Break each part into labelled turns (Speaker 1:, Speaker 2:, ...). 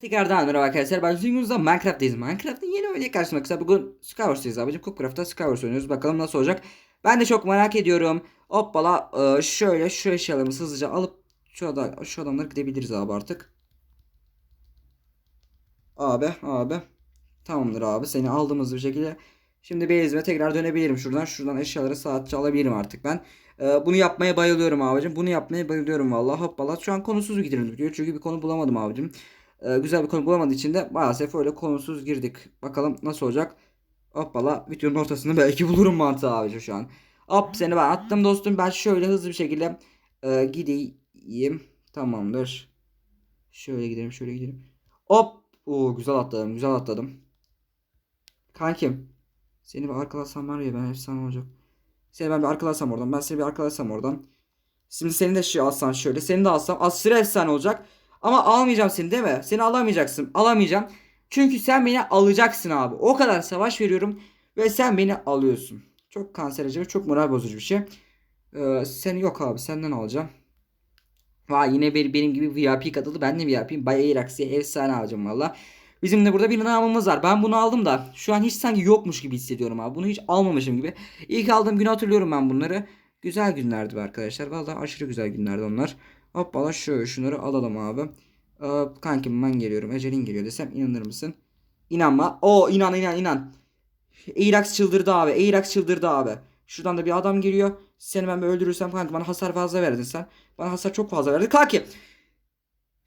Speaker 1: Tekrardan merhaba arkadaşlar. Ben Zinguz'da Minecraft'tayız. Minecraft'ın yeni oyunu karşıma kısa. Bugün Skywars'tayız abicim. Cookcraft'ta Skywars oynuyoruz. Bakalım nasıl olacak. Ben de çok merak ediyorum. Hoppala e, şöyle şu eşyalarımızı hızlıca alıp şu, adam, şu adamları gidebiliriz abi artık. Abi abi. Tamamdır abi. Seni aldığımız bir şekilde. Şimdi base'ime tekrar dönebilirim şuradan. Şuradan eşyaları saatçe alabilirim artık ben. E, bunu yapmaya bayılıyorum abicim. Bunu yapmaya bayılıyorum vallahi. Hoppala. Şu an konusuz gidiyorum diyor. Çünkü bir konu bulamadım abicim. Ee, güzel bir konu bulamadığı için de maalesef öyle konusuz girdik. Bakalım nasıl olacak. Hoppala videonun ortasında belki bulurum mantığı abi şu an. Hop seni ben attım dostum. Ben şöyle hızlı bir şekilde e, gideyim. Tamamdır. Şöyle gidelim şöyle gidelim. Hop. Oo, güzel atladım güzel atladım. Kankim. Seni bir arkalasam var ya ben efsane olacak. Seni ben bir arkalasam oradan. Ben seni bir arkalasam oradan. Şimdi seni de şey alsam şöyle. Seni de alsam. Aşırı efsane olacak. Ama almayacağım seni değil mi? Seni alamayacaksın. Alamayacağım. Çünkü sen beni alacaksın abi. O kadar savaş veriyorum ve sen beni alıyorsun. Çok kanserojen ve çok moral bozucu bir şey. Ee, seni yok abi senden alacağım. Vay yine bir, benim gibi VIP katıldı. Ben de VIP'yim. Bay Eirax'e efsane alacağım valla. Bizim de burada bir namımız var. Ben bunu aldım da şu an hiç sanki yokmuş gibi hissediyorum abi. Bunu hiç almamışım gibi. İlk aldığım günü hatırlıyorum ben bunları. Güzel günlerdi be arkadaşlar. Valla aşırı güzel günlerdi onlar. Hoppala şöyle şunları alalım abi. Kankim ben geliyorum. Ecelin geliyor desem inanır mısın? İnanma. O inan inan inan. Eirax çıldırdı abi. Eirax çıldırdı abi. Şuradan da bir adam geliyor. Seni ben öldürürsem kanka bana hasar fazla verdin sen. Bana hasar çok fazla verdin. Kanki.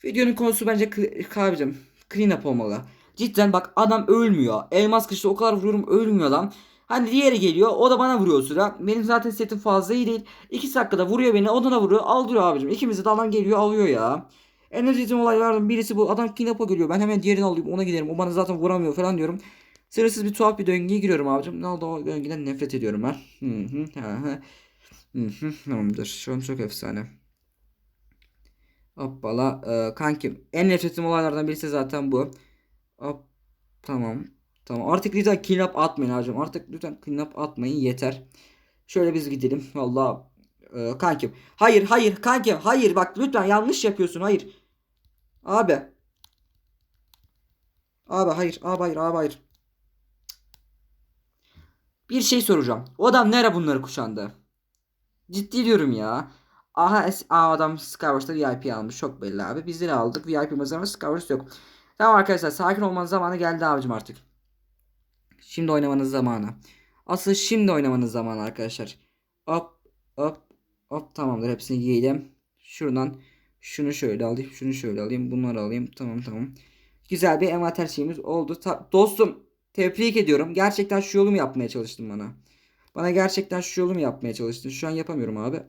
Speaker 1: Videonun konusu bence kabicim. Clean up olmalı. Cidden bak adam ölmüyor. Elmas kışta o kadar vuruyorum ölmüyor adam. Hani diğeri geliyor o da bana vuruyor sıra. Benim zaten setim fazla iyi değil. 2 dakikada vuruyor beni o da ona vuruyor aldırıyor abicim. İkimizi de adam geliyor alıyor ya. En özel olaylardan birisi bu. Adam Kinap'a geliyor. Ben hemen diğerini alayım ona giderim. O bana zaten vuramıyor falan diyorum. Sınırsız bir tuhaf bir döngüye giriyorum abicim. Ne oldu o döngüden nefret ediyorum ben. Hı hı hı hı. Hı hı tamamdır. Şu an çok efsane. Hoppala. Ee, kankim. En nefretim olaylardan birisi zaten bu. Hop. Tamam. Tamam. Artık lütfen clean up atmayın abicim. Artık lütfen clean up atmayın. Yeter. Şöyle biz gidelim. Vallahi ee, kankim. Hayır hayır kankim. Hayır bak lütfen yanlış yapıyorsun. Hayır. Abi. Abi hayır. Abi hayır. Abi hayır. Bir şey soracağım. O adam nere bunları kuşandı? Ciddi diyorum ya. Aha Aa, adam Skywars'ta VIP almış. Çok belli abi. Biz de aldık. VIP'miz ama Skywars yok. Tamam arkadaşlar sakin olmanın zamanı geldi abicim artık. Şimdi oynamanız zamanı. Asıl şimdi oynamanız zamanı arkadaşlar. Hop hop hop tamamdır hepsini giydim. Şuradan şunu şöyle alayım. Şunu şöyle alayım. Bunları alayım. Tamam tamam. Güzel bir envanter şeyimiz oldu. Ta- dostum tebrik ediyorum. Gerçekten şu yolu mu yapmaya çalıştın bana? Bana gerçekten şu yolu mu yapmaya çalıştın? Şu an yapamıyorum abi.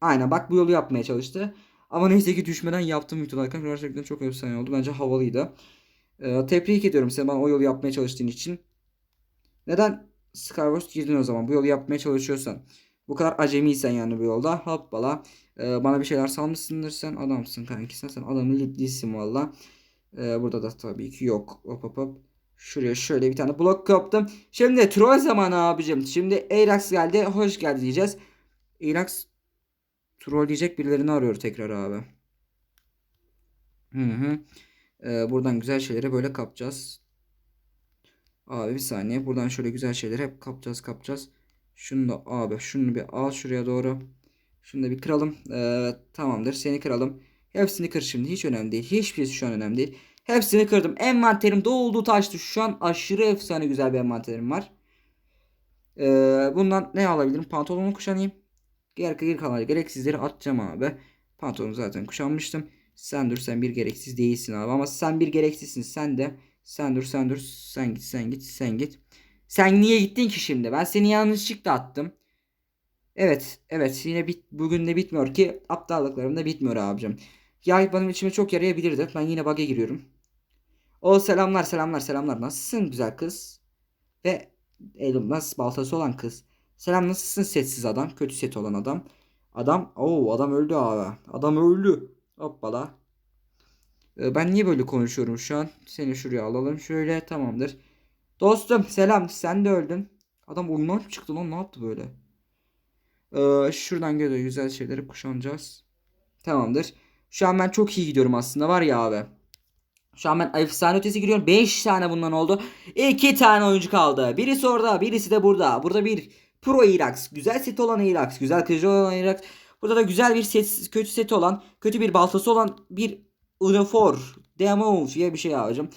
Speaker 1: Aynen bak bu yolu yapmaya çalıştı. Ama neyse ki düşmeden yaptım bütün arkadaşlar. Gerçekten çok efsane oldu. Bence havalıydı. Ee, tebrik ediyorum seni bana o yolu yapmaya çalıştığın için. Neden Skywars girdin o zaman? Bu yolu yapmaya çalışıyorsan. Bu kadar acemiysen yani bu yolda. Hoppala. Ee, bana bir şeyler salmışsındır sen. Adamsın kanki sen. Sen adamın değilsin valla. Ee, burada da tabii ki yok. Hop hop hop. Şuraya şöyle bir tane blok yaptım. Şimdi troll zamanı abicim. Şimdi Eirax geldi. Hoş geldi diyeceğiz. Eirax trolleyecek birilerini arıyor tekrar abi. Hı hı. Ee, buradan güzel şeyleri böyle kapacağız. Abi bir saniye. Buradan şöyle güzel şeyleri hep kapacağız kapacağız. Şunu da abi şunu bir al şuraya doğru. Şunu da bir kıralım. Ee, tamamdır. Seni kıralım. Hepsini kır şimdi. Hiç önemli değil. Hiçbir şey şu an önemli değil. Hepsini kırdım. Envanterim doldu taştı. Şu an aşırı efsane güzel bir envanterim var. Ee, bundan ne alabilirim? Pantolonu kuşanayım. Diğer geri kalan gereksizleri atacağım abi. Pantolonu zaten kuşanmıştım. Sen dur sen bir gereksiz değilsin abi. Ama sen bir gereksizsin. Sen de sen dur sen dur. Sen git sen git sen git. Sen niye gittin ki şimdi? Ben seni yanlışlıkla attım. Evet evet yine bit bugün de bitmiyor ki aptallıklarım da bitmiyor abicim. Ya benim içime çok yarayabilirdi. Ben yine bug'a giriyorum. O selamlar selamlar selamlar. Nasılsın güzel kız? Ve elmas baltası olan kız. Selam nasılsın setsiz adam? Kötü set olan adam. Adam o adam öldü abi. Adam öldü. Hoppala. Ee, ben niye böyle konuşuyorum şu an? Seni şuraya alalım. Şöyle tamamdır. Dostum selam. Sen de öldün. Adam oyundan çıktı lan? Ne yaptı böyle? Ee, şuradan göre güzel şeyleri kuşanacağız. Tamamdır. Şu an ben çok iyi gidiyorum aslında var ya abi. Şu an ben efsane ötesi giriyorum. 5 tane bundan oldu. 2 tane oyuncu kaldı. Birisi orada, birisi de burada. Burada bir Pro Irax. Güzel seti olan Irax. Güzel kılıcı olan Irax. Burada da güzel bir set, kötü seti olan, kötü bir baltası olan bir Unifor. Demo diye bir şey abicim.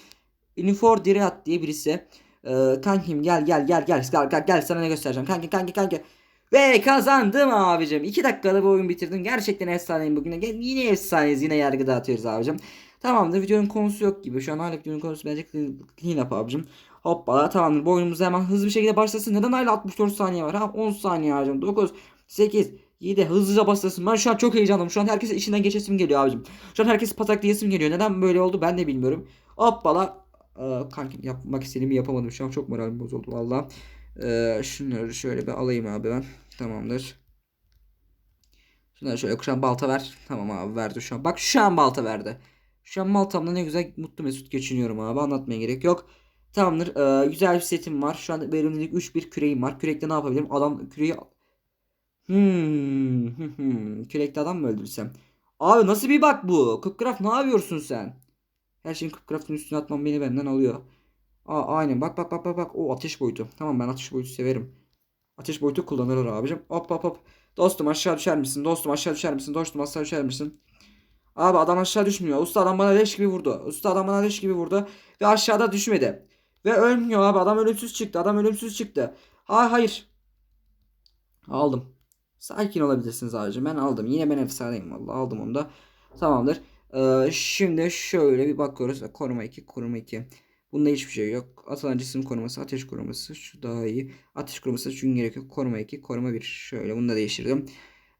Speaker 1: Unifor Diriat diye birisi. Ee, kankim gel gel gel gel gel gel sana ne göstereceğim. Kanki kanki kanki. Ve kazandım abicim. 2 dakikada bu oyun bitirdim. Gerçekten efsaneyim bugün. Yine efsaneyiz. Yine yargı dağıtıyoruz abicim. Tamamdır. Videonun konusu yok gibi. Şu an hala videonun konusu bence clean up abicim. Hoppala tamamdır. Bu oyunumuz hemen hızlı bir şekilde başlasın. Neden hala 64 saniye var? Ha 10 saniye abicim. 9, 8, 7 hızlıca başlasın. Ben şu an çok heyecanlıyım. Şu an herkes içinden geçesim geliyor abicim. Şu an herkes pataklayasım geliyor. Neden böyle oldu ben de bilmiyorum. Hoppala. Ee, kankim yapmak istediğimi yapamadım. Şu an çok moralim bozuldu valla. Ee, şunları şöyle bir alayım abi ben. Tamamdır. Şunları şöyle şu an balta ver. Tamam abi verdi şu an. Bak şu an balta verdi. Şu an baltamla ne güzel mutlu mesut geçiniyorum abi. Anlatmaya gerek yok. Tamamdır. Ee, güzel bir setim var. Şu an verimlilik 3 bir küreğim var. Kürekte ne yapabilirim? Adam küreği... Hmm. Kürekte adam mı öldürsem? Abi nasıl bir bak bu? Kıpkıraf ne yapıyorsun sen? Her şeyin Kıpkıraf'ın üstüne atmam beni benden alıyor. Aa, aynen bak bak bak bak bak. O ateş boyutu. Tamam ben ateş boyutu severim. Ateş boyutu kullanılır abicim. Hop hop hop. Dostum aşağı düşer misin? Dostum aşağı düşer misin? Dostum aşağı düşer misin? Abi adam aşağı düşmüyor. Usta adam bana leş gibi vurdu. Usta adam bana leş gibi vurdu. Ve aşağıda düşmedi. Ve ölmüyor abi. Adam ölümsüz çıktı. Adam ölümsüz çıktı. Ha hayır. Aldım. Sakin olabilirsiniz abicim. Ben aldım. Yine ben efsaneyim vallahi. Aldım onu da. Tamamdır. Ee, şimdi şöyle bir bakıyoruz. Koruma 2, koruma 2. Bunda hiçbir şey yok. Atılan cisim koruması, ateş koruması. Şu daha iyi. Ateş koruması çünkü gerek yok. Koruma 2, koruma 1. Şöyle bunu da değiştirdim.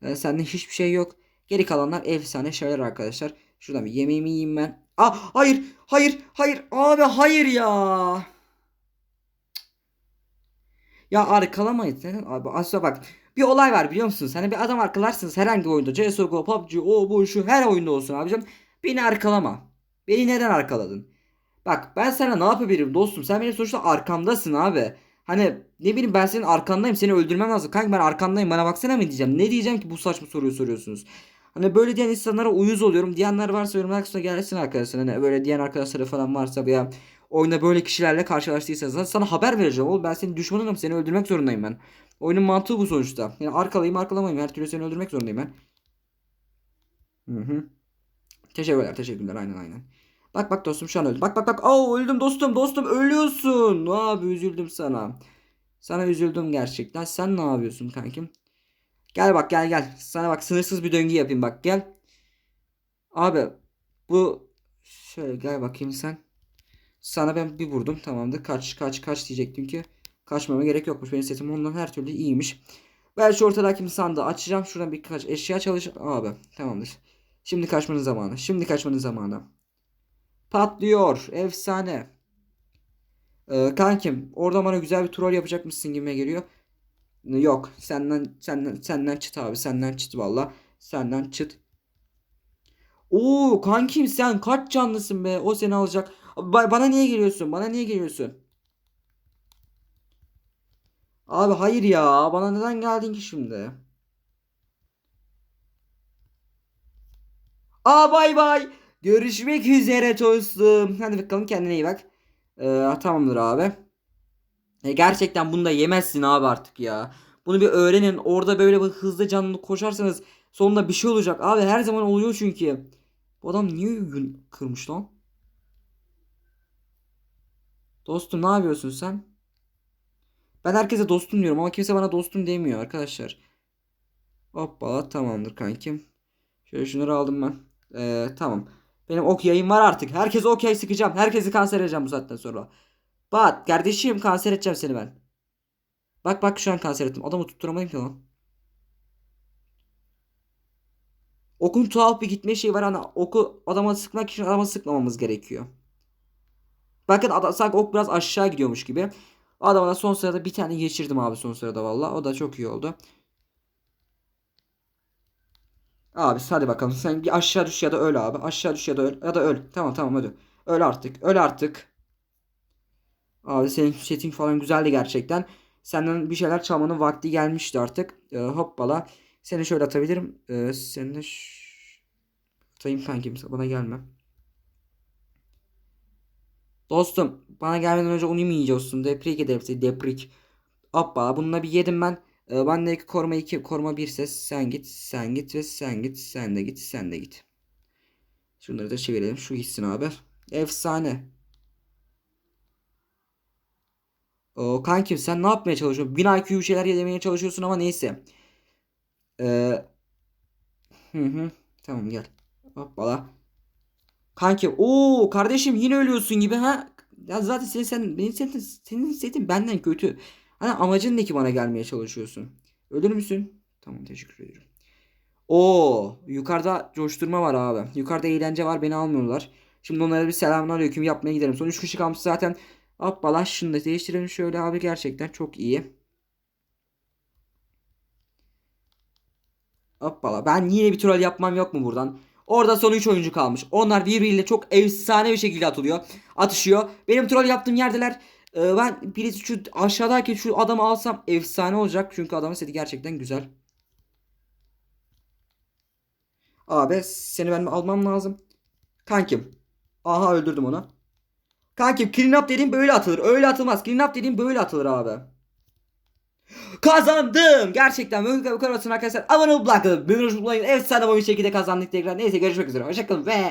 Speaker 1: Ee, sende hiçbir şey yok. Geri kalanlar efsane şeyler arkadaşlar. Şuradan bir yemeğimi yiyeyim ben. Ah hayır hayır hayır abi hayır ya. Ya arkalamayız. Neden? Abi aslında bak bir olay var biliyor musunuz? Hani bir adam arkalarsınız herhangi bir oyunda. CSGO, PUBG, o bu şu her oyunda olsun abicim. Beni arkalama. Beni neden arkaladın? Bak ben sana ne yapabilirim dostum? Sen benim sonuçta arkamdasın abi. Hani ne bileyim ben senin arkandayım. Seni öldürmem lazım. Kanka ben arkandayım. Bana baksana mı diyeceğim? Ne diyeceğim ki bu saçma soruyu soruyorsunuz? Hani böyle diyen insanlara uyuz oluyorum. Diyenler varsa yorumlar kısmına gelsin arkadaşlar. Hani böyle diyen arkadaşları falan varsa veya oyunda böyle kişilerle karşılaştıysanız sana haber vereceğim oğlum. Ben senin düşmanınım. Seni öldürmek zorundayım ben. Oyunun mantığı bu sonuçta. Yani arkalayayım arkalamayayım. Her türlü seni öldürmek zorundayım ben. Hı hı. Teşekkürler teşekkürler aynen aynen. Bak bak dostum şu an öldüm. Bak bak bak. Oo öldüm dostum dostum ölüyorsun. Abi üzüldüm sana. Sana üzüldüm gerçekten. Sen ne yapıyorsun kankim? Gel bak gel gel. Sana bak sınırsız bir döngü yapayım bak gel. Abi bu şöyle gel bakayım sen. Sana ben bir vurdum tamamdır. Kaç kaç kaç diyecektim ki. Kaçmama gerek yokmuş. Benim setim ondan her türlü iyiymiş. Ben şu ortadaki sandığı açacağım. Şuradan birkaç eşya çalışacağım. Abi tamamdır. Şimdi kaçmanın zamanı. Şimdi kaçmanın zamanı. Patlıyor. Efsane. Ee, kankim orada bana güzel bir troll yapacak mısın gibime geliyor. Yok. Senden senden senden çıt abi. Senden çıt valla. Senden çıt. Oo kankim sen kaç canlısın be? O seni alacak. Ba- bana niye geliyorsun? Bana niye geliyorsun? Abi hayır ya. Bana neden geldin ki şimdi? Aa bay bay. Görüşmek üzere dostum. Hadi bakalım kendine iyi bak. Ee, tamamdır abi. E, gerçekten bunu da yemezsin abi artık ya. Bunu bir öğrenin. Orada böyle bir hızlı canlı koşarsanız sonunda bir şey olacak. Abi her zaman oluyor çünkü. Bu adam niye gün kırmış lan? Dostum ne yapıyorsun sen? Ben herkese dostum diyorum ama kimse bana dostum demiyor arkadaşlar. Hoppa tamamdır kankim. Şöyle şunları aldım ben. Ee, tamam. Benim ok yayım var artık. Herkese ok yay sıkacağım. Herkesi kanser edeceğim bu saatten sonra. Bak kardeşim kanser edeceğim seni ben. Bak bak şu an kanser ettim. Adamı tutturamadım ki lan. Okun tuhaf bir gitme şeyi var. Hani oku adama sıkmak için adama sıkmamamız gerekiyor. Bakın adam, sanki ok biraz aşağı gidiyormuş gibi. Adama da son sırada bir tane geçirdim abi son sırada valla. O da çok iyi oldu. Abi hadi bakalım sen bir aşağı düş ya da öl abi. Aşağı düş ya da öl ya da öl. Tamam tamam hadi. Öl artık. Öl artık. Abi senin setting falan güzeldi gerçekten. Senden bir şeyler çalmanın vakti gelmişti artık. Ee, hoppala. Seni şöyle atabilirim. Ee, seni de atayım kankim bana gelme. Dostum bana gelmeden önce onu mu yiyeceksin? Deprik ederim seni deprik. Hoppa bununla bir yedim ben. Ee, bendeki koruma 2 koruma 1 ses sen git sen git ve sen git sen de git sen de git. Şunları da çevirelim şu gitsin abi. Efsane. O kankim sen ne yapmaya çalışıyorsun? 1000 IQ şeyler yemeye çalışıyorsun ama neyse. Ee, hı hı. Tamam gel. Hoppala. Kanki o kardeşim yine ölüyorsun gibi ha. Ya zaten senin sen benim senin, senin setin benden kötü. Hani amacın ne ki bana gelmeye çalışıyorsun? Ölür müsün? Tamam teşekkür ederim. Oo yukarıda coşturma var abi. Yukarıda eğlence var beni almıyorlar. Şimdi onlara bir selamünaleyküm yapmaya gidelim. Son 3 kişi kalmış zaten. Hoppala şunu da değiştirelim şöyle abi gerçekten çok iyi. Hoppala ben yine bir troll yapmam yok mu buradan? Orada son 3 oyuncu kalmış. Onlar birbiriyle çok efsane bir şekilde atılıyor. Atışıyor. Benim troll yaptığım yerdeler. Ee, ben birisi şu aşağıdaki şu adamı alsam efsane olacak. Çünkü adamın seti gerçekten güzel. Abi seni ben almam lazım. Kankim. Aha öldürdüm onu. Kankim clean up dediğim böyle atılır. Öyle atılmaz. Clean up dediğim böyle atılır abi. Kazandım. Gerçekten. Böyle bu kadar olsun arkadaşlar. Abone ol, like, bildirim, efsane bir şekilde kazandık tekrar. Neyse görüşmek üzere. Hoşçakalın ve